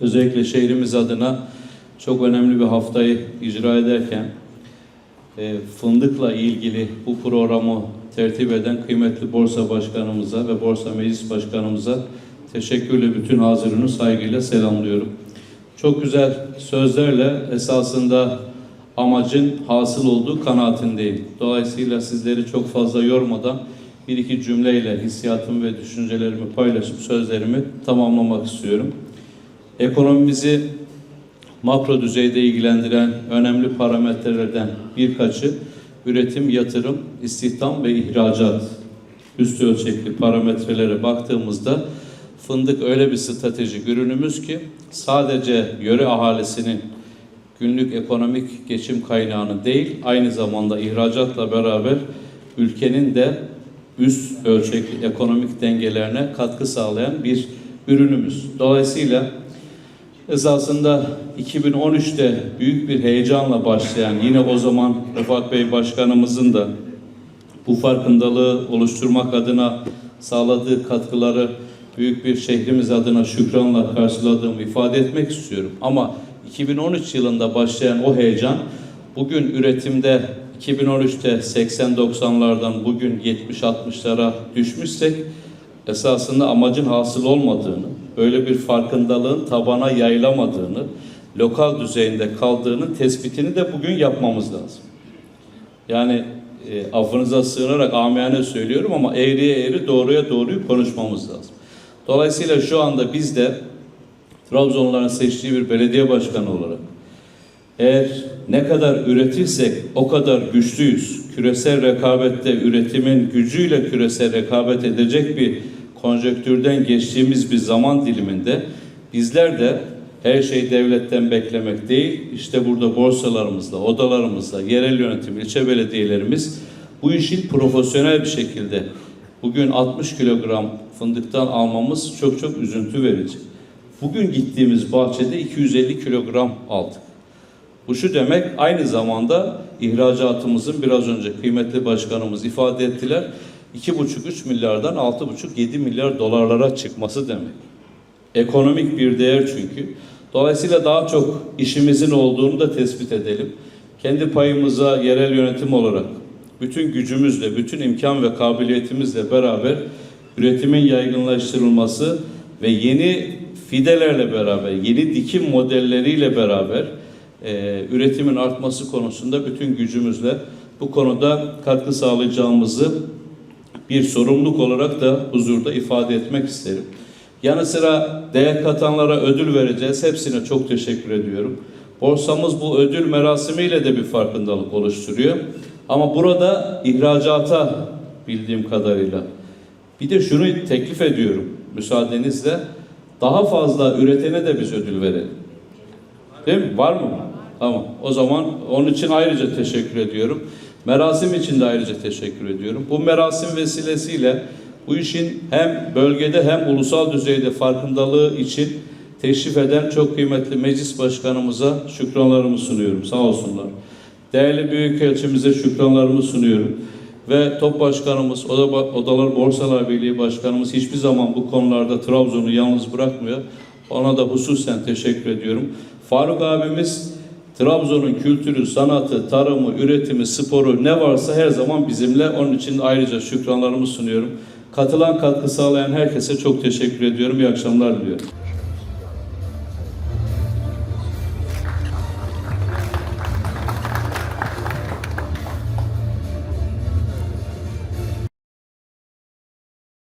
özellikle şehrimiz adına çok önemli bir haftayı icra ederken e, fındıkla ilgili bu programı tertip eden kıymetli borsa başkanımıza ve borsa meclis başkanımıza teşekkürle bütün hazırını saygıyla selamlıyorum. Çok güzel sözlerle esasında amacın hasıl olduğu kanaatindeyim. Dolayısıyla sizleri çok fazla yormadan bir iki cümleyle hissiyatımı ve düşüncelerimi paylaşıp sözlerimi tamamlamak istiyorum. Ekonomimizi makro düzeyde ilgilendiren önemli parametrelerden birkaçı üretim, yatırım, istihdam ve ihracat üst ölçekli parametrelere baktığımızda fındık öyle bir stratejik ürünümüz ki sadece yöre ahalisinin günlük ekonomik geçim kaynağını değil aynı zamanda ihracatla beraber ülkenin de üst ölçekli ekonomik dengelerine katkı sağlayan bir ürünümüz. Dolayısıyla Esasında 2013'te büyük bir heyecanla başlayan yine o zaman Rıfat Bey Başkanımızın da bu farkındalığı oluşturmak adına sağladığı katkıları büyük bir şehrimiz adına şükranla karşıladığımı ifade etmek istiyorum. Ama 2013 yılında başlayan o heyecan bugün üretimde 2013'te 80-90'lardan bugün 70-60'lara düşmüşsek esasında amacın hasıl olmadığını, böyle bir farkındalığın tabana yayılamadığını, lokal düzeyinde kaldığının tespitini de bugün yapmamız lazım. Yani e, affınıza sığınarak amiyane söylüyorum ama eğriye eğri doğruya doğruyu konuşmamız lazım. Dolayısıyla şu anda biz de Trabzonluların seçtiği bir belediye başkanı olarak eğer ne kadar üretirsek o kadar güçlüyüz. Küresel rekabette üretimin gücüyle küresel rekabet edecek bir konjöktürden geçtiğimiz bir zaman diliminde bizler de her şey devletten beklemek değil, işte burada borsalarımızla, odalarımızla, yerel yönetim, ilçe belediyelerimiz bu işin profesyonel bir şekilde bugün 60 kilogram fındıktan almamız çok çok üzüntü verici. Bugün gittiğimiz bahçede 250 kilogram aldık. Bu şu demek aynı zamanda ihracatımızın biraz önce kıymetli başkanımız ifade ettiler. 2,5-3 milyardan 6,5-7 milyar dolarlara çıkması demek. Ekonomik bir değer çünkü. Dolayısıyla daha çok işimizin olduğunu da tespit edelim. Kendi payımıza yerel yönetim olarak bütün gücümüzle, bütün imkan ve kabiliyetimizle beraber üretimin yaygınlaştırılması ve yeni fidelerle beraber, yeni dikim modelleriyle beraber e, üretimin artması konusunda bütün gücümüzle bu konuda katkı sağlayacağımızı bir sorumluluk olarak da huzurda ifade etmek isterim. Yanı sıra değer katanlara ödül vereceğiz. Hepsine çok teşekkür ediyorum. Borsamız bu ödül merasimiyle de bir farkındalık oluşturuyor. Ama burada ihracata bildiğim kadarıyla bir de şunu teklif ediyorum müsaadenizle daha fazla üretene de biz ödül verelim. Değil mi? Var mı? Tamam. O zaman onun için ayrıca teşekkür ediyorum. Merasim için de ayrıca teşekkür ediyorum. Bu merasim vesilesiyle bu işin hem bölgede hem ulusal düzeyde farkındalığı için teşrif eden çok kıymetli meclis başkanımıza şükranlarımı sunuyorum. Sağ olsunlar. Değerli Büyükelçimize şükranlarımı sunuyorum. Ve top başkanımız, Oda, Odalar Borsalar Birliği Başkanımız hiçbir zaman bu konularda Trabzon'u yalnız bırakmıyor. Ona da hususen teşekkür ediyorum. Faruk abimiz Trabzon'un kültürü, sanatı, tarımı, üretimi, sporu ne varsa her zaman bizimle. Onun için ayrıca şükranlarımı sunuyorum. Katılan katkı sağlayan herkese çok teşekkür ediyorum. İyi akşamlar diliyorum.